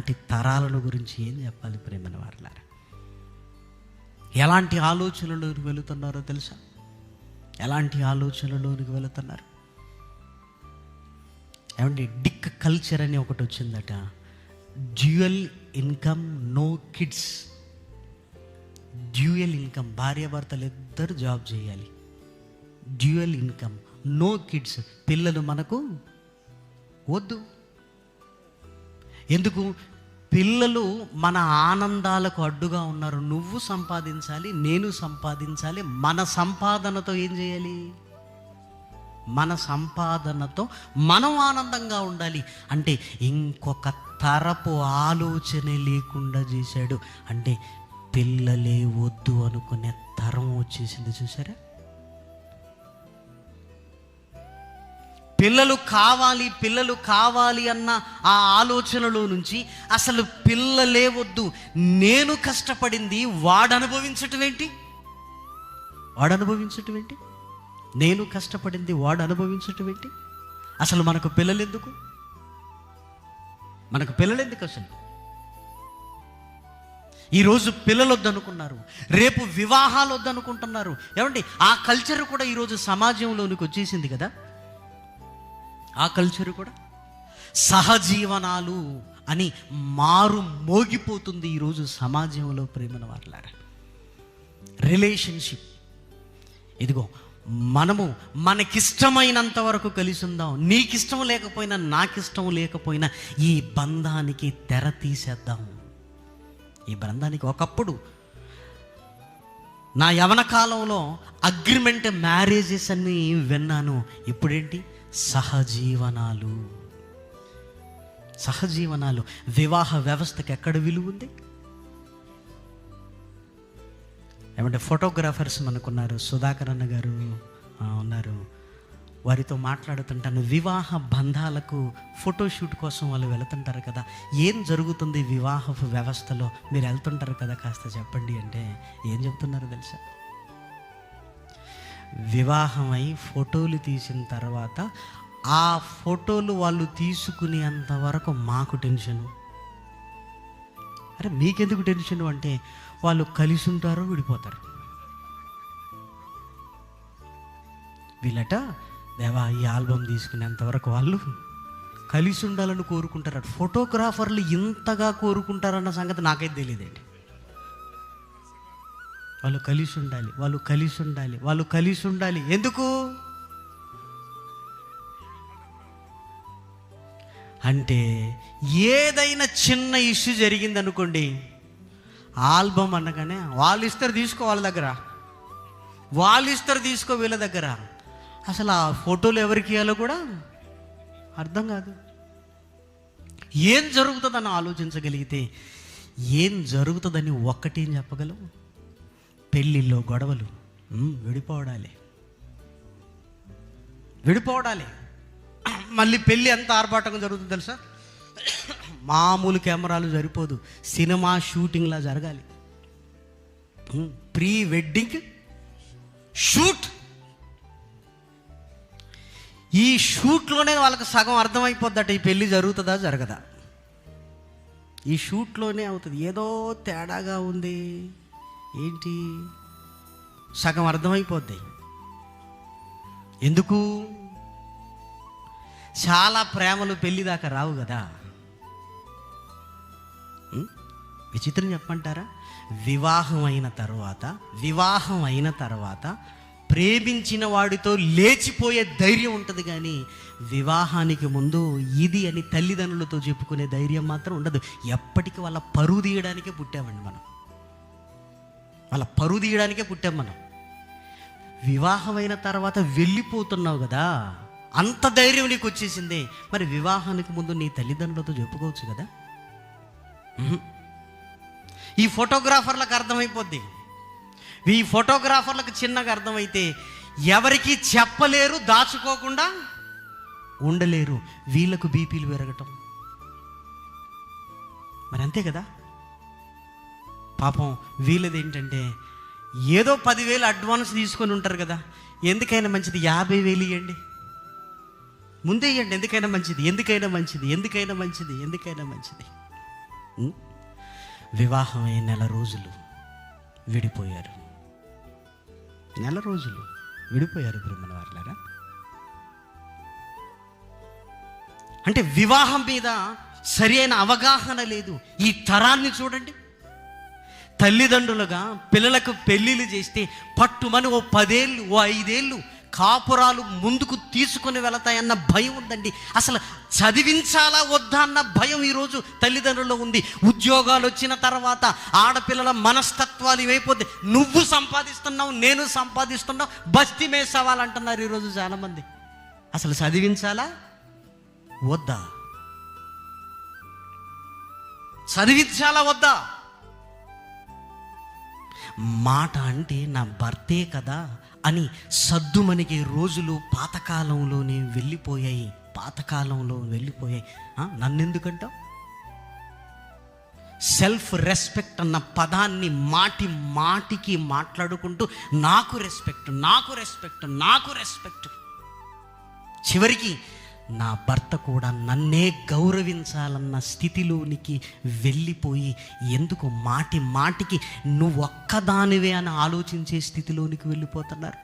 నాటి తరాలను గురించి ఏం చెప్పాలి ప్రేమని వారలారా? ఎలాంటి ఆలోచనలోకి వెళుతున్నారో తెలుసా? ఎలాంటి ఆలోచనలోనికి వెళుతున్నారు? ఏమండి డిక్ కల్చర్ అని ఒకటి వచ్చిందట. Dual income no kids. Dual income భార్యాభర్తలు ఇద్దరు జాబ్ చేయాలి. Dual income no kids. పిల్లలు మనకు వద్దు. ఎందుకు? పిల్లలు మన ఆనందాలకు అడ్డుగా ఉన్నారు. నువ్వు సంపాదించాలి నేను సంపాదించాలి. మన సంపాదనతో ఏం చేయాలి? మన సంపాదనతో మనం ఆనందంగా ఉండాలి. అంటే ఇంకొక తరపు ఆలోచన లేకుండా చేశాడు. అంటే పిల్లలే వద్దు అనుకునే తరం వచ్చేసింది చూసారా పిల్లలు కావాలి పిల్లలు కావాలి అన్న ఆ ఆలోచనలో నుంచి అసలు పిల్లలే వద్దు. నేను కష్టపడింది వాడు అనుభవించటం ఏంటి వాడు అనుభవించటం ఏంటి నేను కష్టపడింది వాడు అనుభవించటం ఏంటి అసలు మనకు పిల్లలు ఎందుకు మనకు పిల్లలు ఎందుకు అసలు? ఈరోజు పిల్లలు వద్దనుకున్నారు రేపు వివాహాలు వద్దనుకుంటున్నారు ఏమండి ఆ కల్చర్ కూడా ఈరోజు సమాజంలోనికి వచ్చేసింది కదా? ఆ కల్చర్ కూడా? సహజీవనాలు అని మారు మోగిపోతుంది ఈరోజు సమాజంలో ప్రేమన వారలారా రిలేషన్షిప్. ఇదిగో మనము మనకిష్టమైనంత వరకు కలిసి ఉందాం నీకిష్టం లేకపోయినా నాకిష్టం లేకపోయినా ఈ బంధానికి తెర తీసేద్దాం. ఈ బంధానికి ఒకప్పుడు నా యవన కాలంలో అగ్రిమెంట్ మ్యారేజెస్ అన్ని విన్నాను. ఇప్పుడేంటి? సహజీవనాలు. సహజీవనాలు. వివాహ వ్యవస్థకి ఎక్కడ విలువ ఉంది? ఏమంటే ఫోటోగ్రాఫర్స్ మనకున్నారు సుధాకర్ అన్న గారు ఉన్నారు. వారితో మాట్లాడుతుంటాను. వివాహ బంధాలకు ఫోటోషూట్ కోసం వాళ్ళు వెళుతుంటారు కదా. ఏం జరుగుతుంది వివాహ వ్యవస్థలో? మీరు వెళ్తుంటారు కదా కాస్త చెప్పండి అంటే ఏం చెప్తున్నారు తెలుసా? వివాహమై ఫోటోలు తీసిన తర్వాత ఆ ఫోటోలు వాళ్ళు తీసుకునేంత వరకు మాకు టెన్షను. అరే మీకెందుకు టెన్షన్ అంటే వాళ్ళు కలిసి ఉంటారో విడిపోతారు. వీళ్ళట దేవా ఈ ఆల్బమ్ తీసుకునేంత వరకు వాళ్ళు కలిసి ఉండాలని కోరుకుంటారు. ఫోటోగ్రాఫర్లు ఇంతగా కోరుకుంటారన్న సంగతి నాకైతే తెలియదండి. వాళ్ళు కలిసి ఉండాలి వాళ్ళు కలిసి ఉండాలి వాళ్ళు కలిసి ఉండాలి. ఎందుకు? అంటే ఏదైనా చిన్న ఇష్యూ జరిగిందనుకోండి ఆల్బమ్ అనగానే వాళ్ళు ఇస్తారు తీసుకో వాళ్ళ దగ్గర. వాళ్ళు ఇస్తారు తీసుకో వీళ్ళ దగ్గర. అసలు ఆ ఫోటోలు ఎవరికి ఇవ్వాలో కూడా అర్థం కాదు. ఏం జరుగుతుందని ఆలోచించగలిగితే ఏం జరుగుతుందని ఒక్కటి చెప్పగలవు పెళ్ళిళ్ళో గొడవలు. విడిపోవడాలి. విడిపోవడాలి. మళ్ళీ పెళ్ళి ఎంత ఆర్భాటంగా జరుగుతుంది తెలుసా? మామూలు కెమెరాలు సరిపోదు. సినిమా షూటింగ్లా జరగాలి. Pre wedding shoot. ఈ షూట్లోనే వాళ్ళకి సగం అర్థమైపోద్దట ఈ పెళ్ళి జరుగుతుందా జరగదా? ఈ షూట్లోనే అవుతుంది. ఏదో తేడాగా ఉంది. ఏంటి? సగం అర్థమైపోద్ది. ఎందుకు? చాలా ప్రేమలు పెళ్ళి దాకా రావు కదా. విచిత్రం చెప్పంటారా వివాహం అయిన తర్వాత వివాహం అయిన తర్వాత ప్రేమించిన వాడితో లేచిపోయే ధైర్యం ఉంటుంది కానీ వివాహానికి ముందు ఇది అని తల్లిదండ్రులతో చెప్పుకునే ధైర్యం మాత్రం ఉండదు. ఎప్పటికీ వాళ్ళ పరువు తీయడానికే పుట్టామండి మనం. అలా పరువు తీయడానికే పుట్టాం మనం. వివాహమైన తర్వాత వెళ్ళిపోతున్నావు కదా అంత ధైర్యం నీకు వచ్చేసింది. మరి వివాహానికి ముందు నీ తల్లిదండ్రులతో చెప్పుకోవచ్చు కదా? ఈ ఫోటోగ్రాఫర్లకు అర్థమైపోద్ది. ఈ ఫోటోగ్రాఫర్లకు చిన్నగా అర్థమైతే ఎవరికి చెప్పలేరు దాచుకోకుండా ఉండలేరు. వీళ్ళకు బీపీలు పెరగటం. మరి అంతే కదా? పాపం వీళ్ళది ఏంటంటే ఏదో పదివేలు అడ్వాన్స్ తీసుకొని ఉంటారు కదా ఎందుకైనా మంచిది? యాభై వేలు ఇవ్వండి ముందే ఇవ్వండి ఎందుకైనా మంచిది ఎందుకైనా మంచిది ఎందుకైనా మంచిది ఎందుకైనా మంచిది. ఉం? వివాహమై నెల రోజులు విడిపోయారు. నెల రోజులు విడిపోయారు బ్రహ్మణ వారులారా అంటే వివాహం మీద సరి అయిన అవగాహన లేదు. ఈ తరాన్ని చూడండి. తల్లిదండ్రులుగా పిల్లలకు పెళ్ళిళ్ళు చేస్తే పట్టుమని ఓ పదేళ్ళు ఓ ఐదేళ్ళు కాపురాలు ముందుకు తీసుకొని వెళతాయన్న భయం ఉందండి. అసలు చదివించాలా వద్దా అన్న భయం ఈరోజు తల్లిదండ్రుల్లో ఉంది. ఉద్యోగాలు వచ్చిన తర్వాత ఆడపిల్లల మనస్తత్వాలు ఇవైపోతే నువ్వు సంపాదిస్తున్నావు నేను సంపాదిస్తున్నావు బస్తీ మేసవాలంటున్నారు ఈరోజు చాలామంది. అసలు చదివించాలా? వద్దా? చదివించాలా వద్దా? మాట అంటే నా భర్తే కదా అని సద్దుమణిగే రోజులు పాతకాలంలోనే వెళ్ళిపోయాయి పాతకాలంలో వెళ్ళిపోయాయి. నన్ను నన్నెందుకంటావు? సెల్ఫ్ రెస్పెక్ట్ అన్న పదాన్ని మాటి మాటికి మాట్లాడుకుంటూ నాకు రెస్పెక్ట్ నాకు రెస్పెక్ట్ నాకు రెస్పెక్ట్ చివరికి నా భర్త కూడా నన్నే గౌరవించాలన్న స్థితిలోనికి వెళ్ళిపోయి ఎందుకు మాటి మాటికి నువ్వు ఒక్కదానివే అని ఆలోచించే స్థితిలోనికి వెళ్ళిపోతున్నారు?